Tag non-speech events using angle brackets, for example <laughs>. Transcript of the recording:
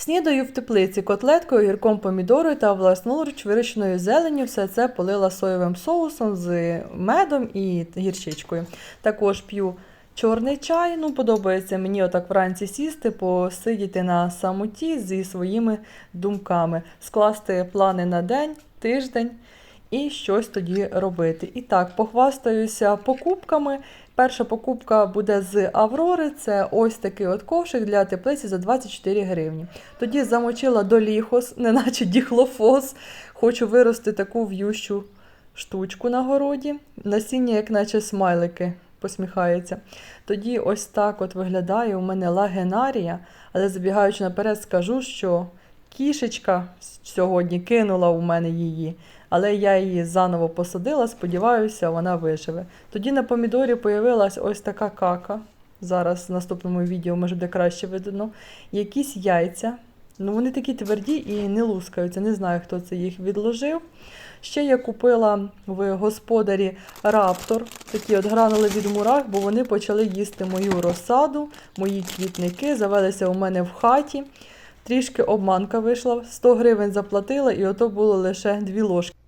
Снідаю в теплиці котлеткою, гірком помідорою та власноруч вирощеною зеленню. Все це полила соєвим соусом з медом і гірчичкою. Також п'ю чорний чай. Ну, подобається мені отак вранці сісти, посидіти на самоті зі своїми думками, скласти плани на день, тиждень і щось тоді робити. І так, похвастаюся покупками. Перша покупка буде з Аврори. Це ось такий от ковшик для теплиці за 24 гривні. Тоді замочила доліхос, <laughs> неначе діхлофос. Хочу вирости таку в'ющу штучку на городі. Насіння, як наче смайлики, посміхається. Тоді ось так от виглядає у мене лагенарія, але забігаючи наперед, скажу, що кішечка сьогодні кинула у мене її, але я її заново посадила, сподіваюся, вона виживе. Тоді на помідорі появилась ось така кака. Зараз в наступному відео може буде краще видно. Якісь яйця. Ну, вони такі тверді і не лускаються. Не знаю, хто це їх відложив. Ще я купила в господарі раптор, такі от гранули від мурах, бо вони почали їсти мою розсаду, мої квітники, завелися у мене в хаті. Трішки обманка вийшла, 100 гривень заплатила, і ото було лише дві ложки.